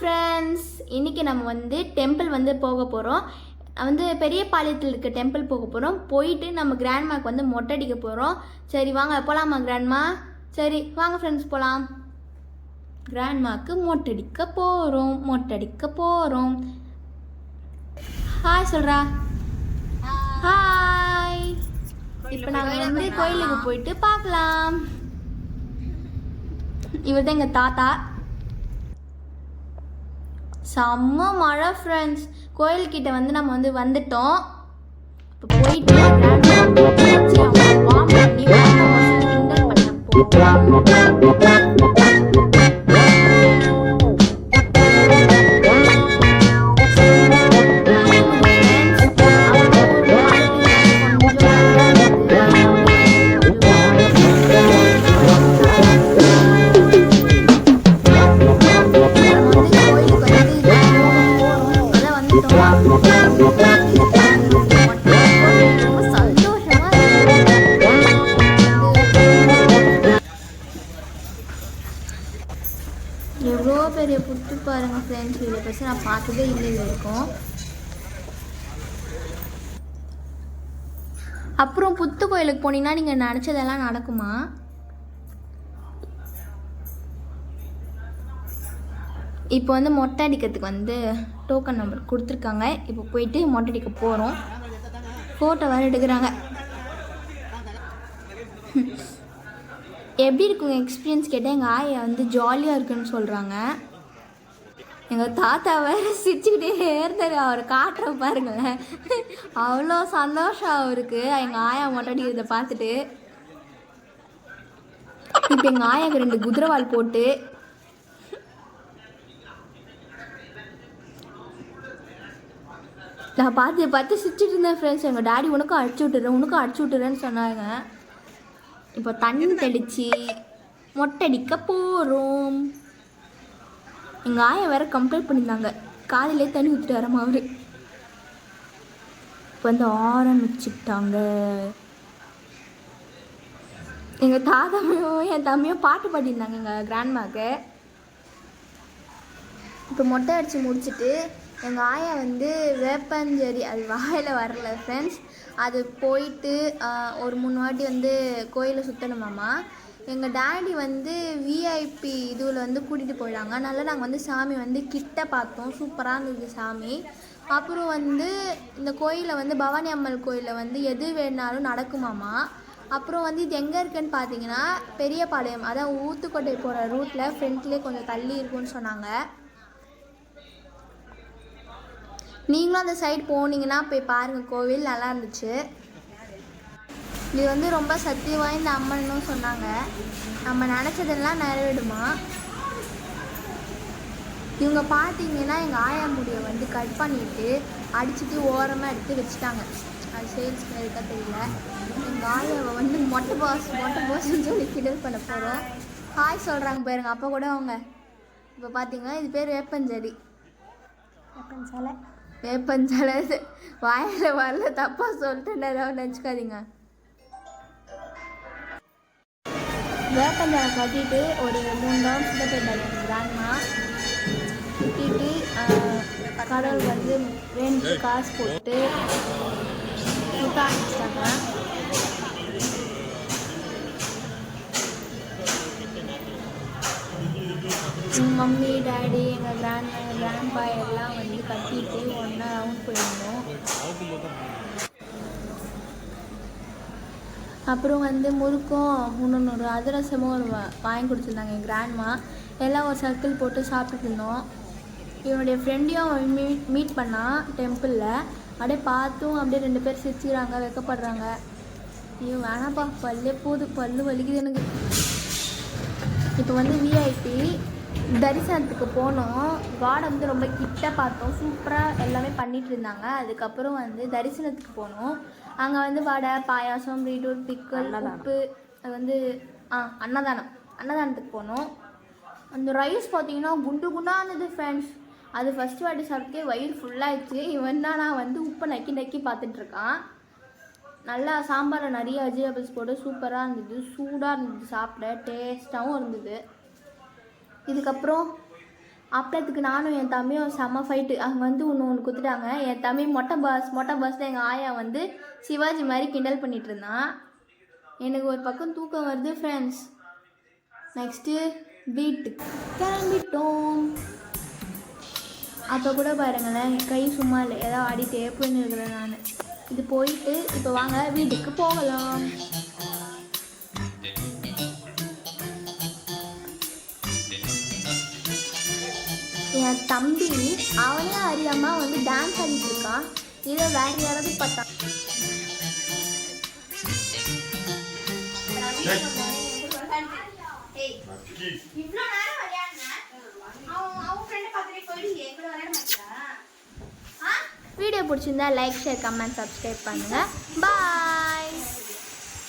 Friends இன்னைக்கு நம்ம வந்து டெம்பிள் வந்து போக போகிறோம் வந்து பெரிய பாளையத்தில் இருக்க டெம்பிள் போக போகிறோம் போயிட்டு நம்ம கிராண்ட்மாக்கு வந்து மொட்டை அடிக்க போகிறோம் சரி வாங்க போகலாமா கிராண்ட்மா சரி வாங்க ஃப்ரெண்ட்ஸ் போகலாம் கிராண்ட்மாக்கு மொட்டடிக்க போகிறோம் மொட்டடிக்க போகிறோம் ஹாய் சொல்கிறா ஹாய் இப்போ நாங்கள் வந்து கோயிலுக்கு போயிட்டு பார்க்கலாம். இவர் தான் எங்கள் தாத்தா. செம்ம மழை ஃப்ரெண்ட்ஸ் கோயில்கிட்ட வந்து நம்ம வந்து வந்துட்டோம். இப்போ போயிட்டு grandma பண்ணி ஃப்ரெண்ட்ஸ் நான் பார்த்ததே இல்லை இது வரைக்கும். அப்புறம் புத்து கோயிலுக்கு போனீங்கன்னா நீங்கள் நினச்சதெல்லாம் நடக்குமா? இப்போ வந்து மொட்டை அடிக்கிறதுக்கு வந்து டோக்கன் நம்பர் கொடுத்துருக்காங்க. இப்போ போயிட்டு மொட்டை அடிக்க போகிறோம் ஃபோட்டோ வேறு எடுக்கிறாங்க. எப்படி இருக்குங்க எக்ஸ்பீரியன்ஸ் கேட்டால் எங்கள் ஆயை வந்து ஜாலியாக இருக்குன்னு சொல்கிறாங்க எங்கள் தாத்தா வேறு சிரிச்சுக்கிட்டே இருந்தார். அவர் காட்டுற பாருங்களேன். அவ்வளோ சந்தோஷம் அவருக்கு. எங்கள் ஆயா மொட்டை இதை பார்த்துட்டு. இப்போ எங்கள் ஆயாவுக்கு ரெண்டு குதிரைவால் போட்டு. நான் பார்த்து பார்த்து சிரிச்சிட்டு இருந்தேன் ஃப்ரெண்ட்ஸ் எங்கள் டாடி உனக்கும் அடிச்சு விட்டுறேன் உனக்கும் அடிச்சு விட்டுறேன்னு சொன்னாங்க. இப்போ தண்ணி தெளித்து மொட்டடிக்க போகிறோம் எங்கள் ஆயா வேற கம்ப்ளைண்ட் பண்ணியிருந்தாங்க. காலையிலே தண்ணி ஊற்றிட்டு வரமா அவரு இப்போ வந்து ஆரம்பிச்சுட்டாங்க. எங்கள் தாத்தாமையும் என் தம்பியும் பாட்டு பாடியிருந்தாங்க எங்கள் கிராண்ட்மாக்கு இப்போ மொட்டை அடித்து முடிச்சுட்டு எங்கள் ஆயா வந்து வேப்பஞ்சேரி அது வாயில் வரல ஃப்ரெண்ட்ஸ் அது போயிட்டு ஒரு மூணு வாட்டி வந்து கோயிலை சுற்றணுமாமா எங்கள் டாடி வந்து விஐபி இதுவில் வந்து கூட்டிகிட்டு போயிடாங்க அதனால் நாங்கள் வந்து சாமி வந்து கிட்ட பார்த்தோம். சூப்பராக இருந்தது சாமி. அப்புறம் வந்து இந்த கோயிலில் வந்து பவானி அம்மன் கோயிலில் வந்து எது வேணாலும் நடக்குமாமா. அப்புறம் வந்து இது எங்கே இருக்குன்னு பார்த்தீங்கன்னா பெரியபாளையம். அதான் ஊத்துக்கோட்டை போகிற ரூட்டில் ஃப்ரண்ட்லேயே கொஞ்சம் தள்ளி இருக்குன்னு சொன்னாங்க. நீங்களும் அந்த சைடு போனீங்கன்னா போய் பாருங்கள் கோவில் நல்லா இருந்துச்சு. இது வந்து ரொம்ப சக்தி வாய்ந்த அம்மன்னு சொன்னாங்க. நம்ம நினச்சதெல்லாம் நிறைவேடுமா இவங்க பார்த்தீங்கன்னா எங்கள் ஆயா முடியை வந்து கட் பண்ணிட்டு அடிச்சுட்டு ஓரமாக எடுத்து வச்சுட்டாங்க. அது சேல்ஸ் இருக்கா தெரியல. எங்கள் ஆயாவை வந்து மொட்டை பாஸ் மொட்டை பாஸ்ன்னு சொல்லி கிண்டல் பண்ண போகிறோம் ஹாய் சொல்கிறாங்க பாருங்க. அப்போ கூட அவங்க இப்போ பார்த்தீங்கன்னா இது பேர் வேப்பஞ்செடி வேப்பஞ்சலை. வேப்பஞ்சலை வாயில் வரல தப்பாக சொல்லிட்டு ஏதாவது நினச்சிக்காதீங்க. வேப்பஞ்சலை கட்டிட்டு ஒரு மூணு ரவுண்ட் சுத்த போயிட்டாங்க எங்கள் கிராண்ட்மா கட்டிட்டு கடவுள் வந்து ரெண்டு காசு போட்டு சுத்த ஆரம்பிச்சிட்டாங்க எங்கள் மம்மி டாடி எங்கள் கிராண்ட் கிராண்ட்பா எல்லாம் வந்து கட்டிட்டு ஒன்றா ரவுண்ட் போயிருந்தோம். அப்புறம் வந்து முறுக்கும் இன்னொன்று ஒரு அதிரசமும் ஒரு வாங்கி கொடுத்துருந்தாங்க என் கிராண்ட்மா எல்லாம் ஒரு சர்க்கிள் போட்டு சாப்பிட்டுட்டு இருந்தோம். இவனுடைய ஃப்ரெண்டையும் மீட் மீட் பண்ணான் டெம்பிளில் அப்படியே பார்த்தும் அப்படியே ரெண்டு பேர் சிரிச்சுக்கிறாங்க வெக்கப்படுறாங்க. ஐயோ வேணாப்பா பல்லே போகுது பல்லு வலிக்குது எனக்கு. இப்போ வந்து விஐபி தரிசனத்துக்கு போனோம். காடை வந்து ரொம்ப கிட்ட பார்த்தோம். சூப்பராக எல்லாமே பண்ணிட்டு இருந்தாங்க. அதுக்கப்புறம் வந்து தரிசனத்துக்கு போனோம். அங்கே வந்து வடை பாயாசம் பீட்ரூட் பிக்கல் உப்பு அது வந்து ஆ அன்னதானம். அன்னதானத்துக்கு போனோம். அந்த ரைஸ் பார்த்தீங்கன்னா குண்டு குண்டாக இருந்தது ஃப்ரெண்ட்ஸ் அது ஃபஸ்ட்டு வாட்டி சாப்பிட்டே வயிறு ஃபுல்லாகிடுச்சு இவன் தான் நான் வந்து உப்பை நக்கி நக்கி பார்த்துட்டு இருக்கான். நல்லா சாம்பாரில் நிறைய வெஜிடபிள்ஸ் போட்டு சூப்பராக இருந்தது. சூடாக இருந்தது சாப்பிட டேஸ்ட்டாகவும் இருந்தது. இதுக்கப்புறம் அப்புறத்துக்கு நானும் என் தம்பியும் செம்ம ஃபைட்டு அங்கே வந்து ஒன்று ஒன்று குத்துட்டாங்க. என் தம்பி மொட்டை பாஸ் மொட்டை பாஸில் எங்கள் ஆயா வந்து சிவாஜி மாதிரி கிண்டல் பண்ணிட்டு இருந்தான். எனக்கு ஒரு பக்கம் தூக்கம் வருது ஃப்ரெண்ட்ஸ் நெக்ஸ்ட்டு வீட்டு கிளம்பிட்டோம். அப்போ கூட பாருங்களேன் என் கை சும்மா இல்லை. ஏதோ ஆடிட்டே போயின்னு இருக்கிறேன் நான். இது போயிட்டு இப்போ வாங்க வீட்டுக்கு போகலாம். தம்பி அவனே அறியாம வந்து டான்ஸ் ஆடிட்டு இருக்கான். இதை வேற யாராவது பார்த்தா இவ்வளோ நேரம் விளையாடுனேன் அவன் அவன் பார்த்துட்டு போயிட்டு என் கூட விளையாட வீடியோ பிடிச்சிருந்தா லைக் ஷேர் கமெண்ட் சப்ஸ்கிரைப் பண்ணுங்கள் பாய்